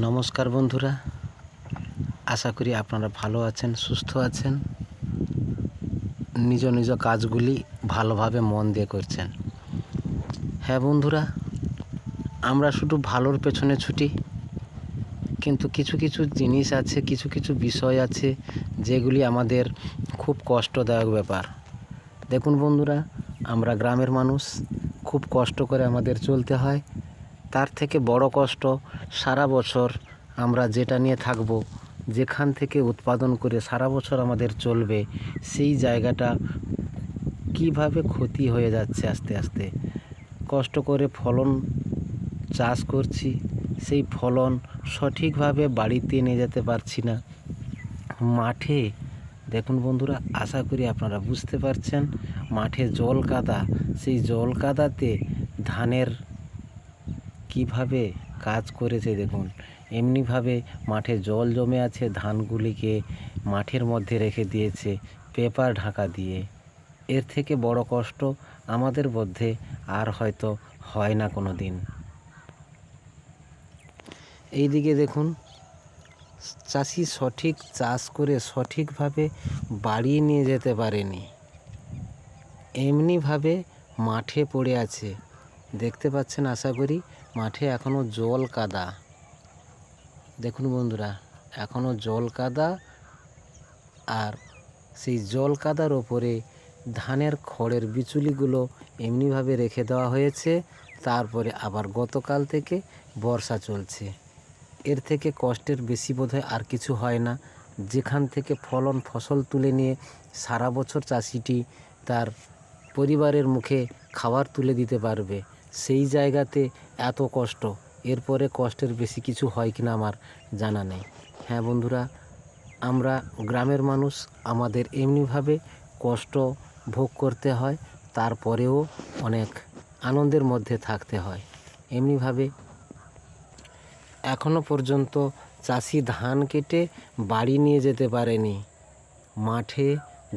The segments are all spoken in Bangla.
নমস্কার বন্ধুরা। আশা করি আপনারা ভালো আছেন, সুস্থ আছেন। নিজ নিজ কাজগুলি ভালোভাবে মন দিয়ে করছেন। হ্যাঁ বন্ধুরা, আমরা শুধু ভালোর পেছনে ছুটি, কিন্তু কিছু কিছু জিনিস আছে, কিছু কিছু বিষয় আছে, যেগুলি আমাদের খুব কষ্টদায়ক ব্যাপার। দেখুন বন্ধুরা, আমরা গ্রামের মানুষ, খুব কষ্ট করে আমাদের চলতে হয়। তার থেকে বড় কষ্ট সারা বছর আমরা যেটা নিয়ে থাকব, যেখান থেকে উৎপাদন করে সারা বছর আমাদের চলবে, সেই জায়গাটা কীভাবে ক্ষতি হয়ে যাচ্ছে আস্তে আস্তে। কষ্ট করে ফলন চাষ করছি, সেই ফলন সঠিকভাবে বাড়িতে নিয়ে যেতে পারছি না। মাঠে, দেখুন বন্ধুরা, আশা করি আপনারা বুঝতে পারছেন, মাঠে জল কাদা সেই জল কাদাতে ধানের কীভাবে কাজ করেছে দেখুন। এমনিভাবে মাঠে জল জমে আছে, ধানগুলিকে মাঠের মধ্যে রেখে দিয়েছে, পেপার ঢাকা দিয়ে। এর থেকে বড় কষ্ট আমাদের মধ্যে আর হয়তো হয় না কোনো দিন এইদিকে দেখুন, চাষি সঠিক চাষ করে সঠিকভাবে বাড়ি নিয়ে যেতে পারেনি। এমনিভাবে মাঠে পড়ে আছে। দেখতে পাচ্ছেন, আশা করি মাঠে এখনও জল কাদা। দেখুন বন্ধুরা এখনও জল কাদা আর সেই জল কাদার ওপরে ধানের খড়ের বিচুলিগুলো এমনিভাবে রেখে দেওয়া হয়েছে। তারপরে আবার গতকাল থেকে বর্ষা চলছে। এর থেকে কষ্টের বেশি বোধহয় আর কিছু হয় না। যেখান থেকে ফলন, ফসল তুলে নিয়ে সারা বছর চাষিটি তার পরিবারের মুখে খাবার তুলে দিতে পারবে। সেই জায়গাতে এত কষ্ট। এরপরে কষ্টের বেশি কিছু হয় কিনা আমার জানা নেই। হ্যাঁ বন্ধুরা, আমরা গ্রামের মানুষ, আমাদের এমনিভাবে কষ্ট ভোগ করতে হয়, তারপরেও অনেক আনন্দের মধ্যে থাকতে হয়। এমনিভাবে এখনও পর্যন্ত চাষি ধান কেটে বাড়ি নিয়ে যেতে পারেনি। মাঠে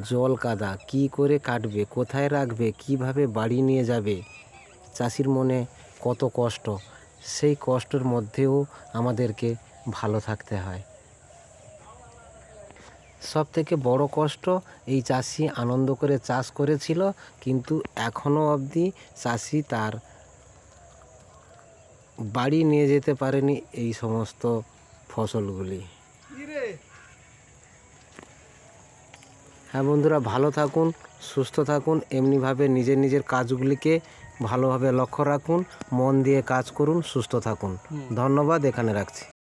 জল কাদা, কি করে কাটবে, কোথায় রাখবে, কীভাবে বাড়ি নিয়ে যাবে চাষির মনে কত কষ্ট। সেই কষ্টের মধ্যেও আমাদেরকে ভালো থাকতে হয়। সব থেকে বড় কষ্ট এই চাষি আনন্দ করে চাষ করেছিল কিন্তু এখনও অবধি চাষি তার বাড়ি নিয়ে যেতে পারেনি এই সমস্ত ফসলগুলি। হ্যাঁ বন্ধুরা ভালো থাকুন সুস্থ থাকুন এমনিভাবে নিজের নিজের কাজগুলিকে ভালোভাবে লক্ষ্য রাখুন মন দিয়ে কাজ করুন সুস্থ থাকুন। ধন্যবাদ এখানে রাখছি।